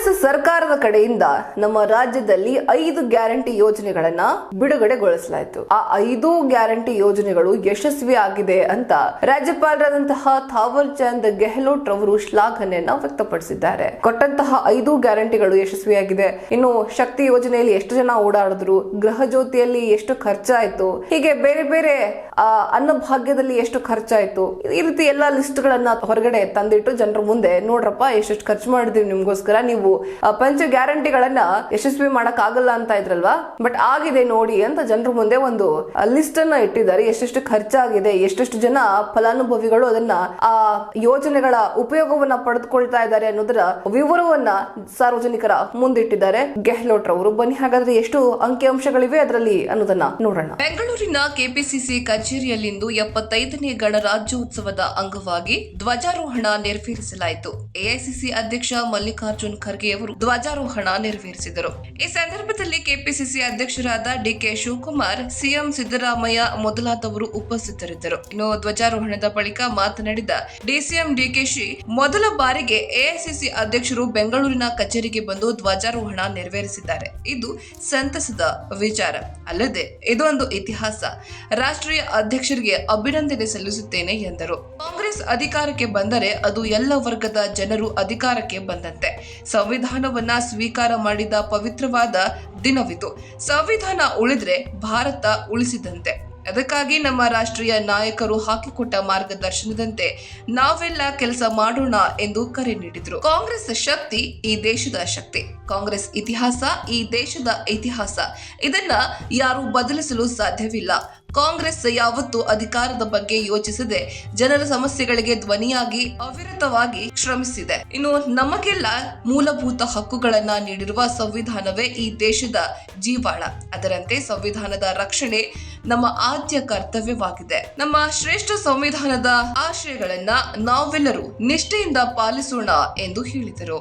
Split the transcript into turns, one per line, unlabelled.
ಕಾಂಗ್ರೆಸ್ ಸರ್ಕಾರದ ಕಡೆಯಿಂದ ನಮ್ಮ ರಾಜ್ಯದಲ್ಲಿ ಐದು ಗ್ಯಾರಂಟಿ ಯೋಜನೆಗಳನ್ನ ಬಿಡುಗಡೆಗೊಳಿಸಲಾಯಿತು. ಆ ಐದು ಗ್ಯಾರಂಟಿ ಯೋಜನೆಗಳು ಯಶಸ್ವಿ ಆಗಿದೆ ಅಂತ ರಾಜ್ಯಪಾಲರಾದಂತಹ ಥಾವರ್ ಚಂದ್ ಗೆಹ್ಲೋಟ್ ರವರು ಶ್ಲಾಘನೆಯನ್ನ ವ್ಯಕ್ತಪಡಿಸಿದ್ದಾರೆ. ಕೊಟ್ಟಂತಹ ಐದು ಗ್ಯಾರಂಟಿಗಳು ಯಶಸ್ವಿಯಾಗಿದೆ. ಇನ್ನು ಶಕ್ತಿ ಯೋಜನೆಯಲ್ಲಿ ಎಷ್ಟು ಜನ ಓಡಾಡಿದ್ರು, ಗೃಹ ಜ್ಯೋತಿಯಲ್ಲಿ ಎಷ್ಟು ಖರ್ಚಾಯ್ತು, ಹೀಗೆ ಬೇರೆ ಬೇರೆ ಅನ್ನಭಾಗ್ಯದಲ್ಲಿ ಎಷ್ಟು ಖರ್ಚಾಯ್ತು, ಈ ರೀತಿ ಎಲ್ಲಾ ಲಿಸ್ಟ್ ಗಳನ್ನ ಹೊರಗಡೆ ತಂದಿಟ್ಟು ಜನರ ಮುಂದೆ ನೋಡ್ರಪ್ಪ ಎಷ್ಟೆಷ್ಟು ಖರ್ಚು ಮಾಡಿದೀವಿ ನಿಮ್ಗೋಸ್ಕರ, ನೀವು ಪಂಚ ಗ್ಯಾರಂಟಿಗಳನ್ನ ಯಶಸ್ವಿ ಮಾಡಕ್ ಆಗಲ್ಲ ಅಂತ ಇದ್ರಲ್ವಾ? ಬಟ್ ಆಗಿದೆ ನೋಡಿ ಅಂತ ಜನರ ಮುಂದೆ ಒಂದು ಲಿಸ್ಟ್ ಅನ್ನ ಇಟ್ಟಿದ್ದಾರೆ. ಎಷ್ಟೆಷ್ಟು ಖರ್ಚಾಗಿದೆ, ಎಷ್ಟೆಷ್ಟು ಜನ ಫಲಾನುಭವಿಗಳು ಅದನ್ನ, ಆ, ಯೋಜನೆಗಳ ಉಪಯೋಗವನ್ನ ಪಡೆದುಕೊಳ್ತಾ ಇದ್ದಾರೆ ಅನ್ನೋದರ ವಿವರವನ್ನ ಸಾರ್ವಜನಿಕರ ಮುಂದಿಟ್ಟಿದ್ದಾರೆ. ಗೆಹ್ಲೋಟ್ ರವರು. ಬನ್ನಿ, ಹಾಗಾದ್ರೆ ಎಷ್ಟು ಅಂಕಿಅಂಶಗಳಿವೆ ಅದರಲ್ಲಿ ಅನ್ನೋದನ್ನ ನೋಡೋಣ.
ಬೆಂಗಳೂರಿನ ಕೆಪಿಸಿಸಿ ಕಚೇರಿಯಲ್ಲಿಂದು ಎಪ್ಪತ್ತೈದನೇ ಗಣರಾಜ್ಯೋತ್ಸವದ ಅಂಗವಾಗಿ ಧ್ವಜಾರೋಹಣ ನೆರವೇರಿಸಲಾಯಿತು. ಎಐಸಿಸಿ ಅಧ್ಯಕ್ಷ ಮಲ್ಲಿಕಾರ್ಜುನ್ ಖರ್ಗೆ ಅವರು ಧ್ವಜಾರೋಹಣ ನೆರವೇರಿಸಿದರು. ಈ ಸಂದರ್ಭದಲ್ಲಿ ಕೆಪಿಸಿಸಿ ಅಧ್ಯಕ್ಷರಾದ ಡಿಕೆ ಶಿವಕುಮಾರ್, ಸಿಎಂ ಸಿದ್ದರಾಮಯ್ಯ ಮೊದಲಾದವರು ಉಪಸ್ಥಿತರಿದ್ದರು. ಇನ್ನು ಧ್ವಜಾರೋಹಣದ ಬಳಿಕ ಮಾತನಾಡಿದ ಡಿಸಿಎಂ ಡಿಕೆಶಿ ಮೊದಲ ಬಾರಿಗೆ ಎಐಸಿಸಿ ಅಧ್ಯಕ್ಷರು ಬೆಂಗಳೂರಿನ ಕಚೇರಿಗೆ ಬಂದು ಧ್ವಜಾರೋಹಣ ನೆರವೇರಿಸಿದ್ದಾರೆ. ಇದು ಸಂತಸದ ವಿಚಾರ. ಅಲ್ಲದೆ, ಇದೊಂದು ಇತಿಹಾಸ. ರಾಷ್ಟ್ರೀಯ ಅಧ್ಯಕ್ಷರಿಗೆ ಅಭಿನಂದನೆ ಸಲ್ಲಿಸುತ್ತೇನೆ ಎಂದರು. ಕಾಂಗ್ರೆಸ್ ಅಧಿಕಾರಕ್ಕೆ ಬಂದರೆ ಅದು ಎಲ್ಲ ವರ್ಗದ ಜನರು ಅಧಿಕಾರಕ್ಕೆ ಬಂದಂತೆ. ಸಂವಿಧಾನವನ್ನ ಸ್ವೀಕಾರ ಮಾಡಿದ ಪವಿತ್ರವಾದ ದಿನವಿದು. ಸಂವಿಧಾನ ಉಳಿದ್ರೆ ಭಾರತ ಉಳಿಸಿದಂತೆ. ಅದಕ್ಕಾಗಿ ನಮ್ಮ ರಾಷ್ಟ್ರೀಯ ನಾಯಕರು ಹಾಕಿಕೊಟ್ಟ ಮಾರ್ಗದರ್ಶನದಂತೆ ನಾವೆಲ್ಲ ಕೆಲಸ ಮಾಡೋಣ ಎಂದು ಕರೆ ನೀಡಿದರು. ಕಾಂಗ್ರೆಸ್ ಶಕ್ತಿ ಈ ದೇಶದ ಶಕ್ತಿ. ಕಾಂಗ್ರೆಸ್ ಇತಿಹಾಸ ಈ ದೇಶದ ಇತಿಹಾಸ. ಇದನ್ನ ಯಾರು ಬದಲಿಸಲು ಸಾಧ್ಯವಿಲ್ಲ. ಕಾಂಗ್ರೆಸ್ ಯಾವತ್ತೂ ಅಧಿಕಾರದ ಬಗ್ಗೆ ಯೋಚಿಸದೆ ಜನರ ಸಮಸ್ಯೆಗಳಿಗೆ ಧ್ವನಿಯಾಗಿ ಅವಿರತವಾಗಿ ಶ್ರಮಿಸಿದೆ. ಇನ್ನು ನಮಗೆಲ್ಲ ಮೂಲಭೂತ ಹಕ್ಕುಗಳನ್ನ ನೀಡಿರುವ ಸಂವಿಧಾನವೇ ಈ ದೇಶದ ಜೀವಾಳ. ಅದರಂತೆ ಸಂವಿಧಾನದ ರಕ್ಷಣೆ ನಮ್ಮ ಆದ್ಯ ಕರ್ತವ್ಯವಾಗಿದೆ. ನಮ್ಮ ಶ್ರೇಷ್ಠ ಸಂವಿಧಾನದ ಆಶಯಗಳನ್ನ ನಾವೆಲ್ಲರೂ ನಿಷ್ಠೆಯಿಂದ ಪಾಲಿಸೋಣ ಎಂದು ಹೇಳಿದರು.